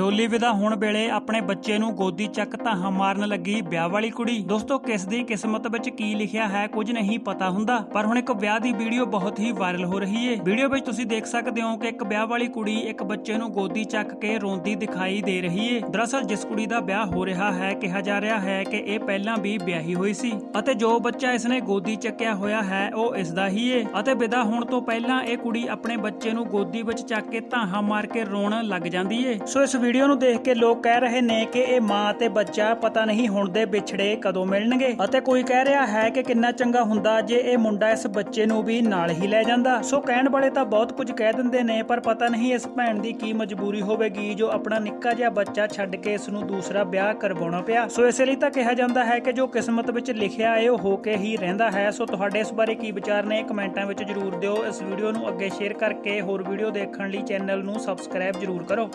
ਡੋਲੀ ਵਿਦਾ ਹੋਣ ਵੇਲੇ ਆਪਣੇ ਬੱਚੇ ਨੂੰ ਗੋਦੀ ਚੱਕ ਧਾਹਾਂ ਮਾਰਨ ਲੱਗੀ ਵਿਆਹ ਵਾਲੀ ਕੁੜੀ। ਦੋਸਤੋ, ਕਿਸ ਦੀ ਕਿਸਮਤ ਵਿੱਚ ਕੀ ਲਿਖਿਆ ਹੈ ਕੁਝ ਨਹੀਂ ਪਤਾ ਹੁੰਦਾ, ਪਰ ਹੁਣ ਇੱਕ ਵਿਆਹ ਦੀ ਵੀਡੀਓ ਬਹੁਤ ਹੀ ਵਾਇਰਲ ਹੋ ਰਹੀ ਹੈ ਵੀਡੀਓ ਵਿੱਚ ਤੁਸੀਂ ਦੇਖ ਸਕਦੇ ਹੋ ਕਿ ਇੱਕ ਵਿਆਹ ਵਾਲੀ ਕੁੜੀ ਇੱਕ ਬੱਚੇ ਨੂੰ ਗੋਦੀ ਚੱਕ ਕੇ ਰੋਂਦੀ ਦਿਖਾਈ ਦੇ ਰਹੀ ਏ। ਦਰਅਸਲ, ਜਿਸ ਕੁੜੀ ਦਾ ਵਿਆਹ ਹੋ ਰਿਹਾ ਹੈ, ਕਿਹਾ ਜਾ ਰਿਹਾ ਹੈ ਕਿ ਇਹ ਪਹਿਲਾਂ ਵੀ ਵਿਆਹੀ ਹੋਈ ਸੀ ਅਤੇ ਜੋ ਬੱਚਾ ਇਸਨੇ ਗੋਦੀ ਚੱਕਿਆ ਹੋਇਆ ਹੈ, ਉਹ ਇਸ ਦਾ ਹੀ ਹੈ ਅਤੇ ਵਿਦਾ ਹੋਣ ਤੋਂ ਪਹਿਲਾਂ ਇਹ ਕੁੜੀ ਆਪਣੇ ਬੱਚੇ ਨੂੰ ਗੋਦੀ ਵਿੱਚ ਚੱਕ ਕੇ ਧਾਹਾਂ ਮਾਰ ਕੇ ਰੋਣ ਲੱਗ ਜਾਂਦੀ ਏ। ਸੋ ਇਸ ਵੀਡੀਓ ਨੂੰ ਦੇਖ ਕੇ ਲੋਕ ਕਹਿ ਰਹੇ ਨੇ ਕਿ ਇਹ ਮਾਂ ਤੇ ਬੱਚਾ ਪਤਾ ਨਹੀਂ ਹੁਣ ਦੇ ਵਿਛੜੇ ਕਦੋਂ ਮਿਲਣਗੇ। ਅਤੇ ਕੋਈ ਕਹਿ ਰਿਹਾ ਹੈ ਕਿ ਕਿੰਨਾ ਚੰਗਾ ਹੁੰਦਾ ਜੇ ਇਹ ਮੁੰਡਾ ਇਸ ਬੱਚੇ ਨੂੰ ਵੀ ਨਾਲ ਹੀ ਲੈ ਜਾਂਦਾ। ਸੋ ਕਹਿਣ ਵਾਲੇ ਤਾਂ ਬਹੁਤ ਕੁਝ ਕਹਿ ਦਿੰਦੇ ਨੇ, ਪਰ ਪਤਾ ਨਹੀਂ ਇਸ ਭੈਣ ਦੀ ਕੀ ਮਜਬੂਰੀ ਹੋਵੇਗੀ ਜੋ ਆਪਣਾ ਨਿੱਕਾ ਜਿਹਾ ਬੱਚਾ ਛੱਡ ਕੇ ਇਸ ਨੂੰ ਦੂਸਰਾ ਵਿਆਹ ਕਰਵਾਉਣਾ ਪਿਆ। ਸੋ ਇਸੇ ਲਈ ਤਾਂ ਕਿਹਾ ਜਾਂਦਾ ਹੈ ਕਿ ਜੋ ਕਿਸਮਤ ਵਿੱਚ ਲਿਖਿਆ ਹੈ, ਉਹ ਹੋ ਕੇ ਹੀ ਰਹਿੰਦਾ ਹੈ। ਸੋ ਤੁਹਾਡੇ ਇਸ ਬਾਰੇ ਕੀ ਵਿਚਾਰ ਨੇ, ਕਮੈਂਟਾਂ ਵਿੱਚ ਜਰੂਰ ਦਿਓ। ਇਸ ਵੀਡੀਓ ਨੂੰ ਅੱਗੇ ਸ਼ੇਅਰ ਕਰਕੇ ਹੋਰ ਵੀਡੀਓ ਦੇਖਣ ਲਈ ਚੈਨਲ ਨੂੰ ਸਬਸਕ੍ਰਾਈਬ ਜਰੂਰ ਕਰੋ।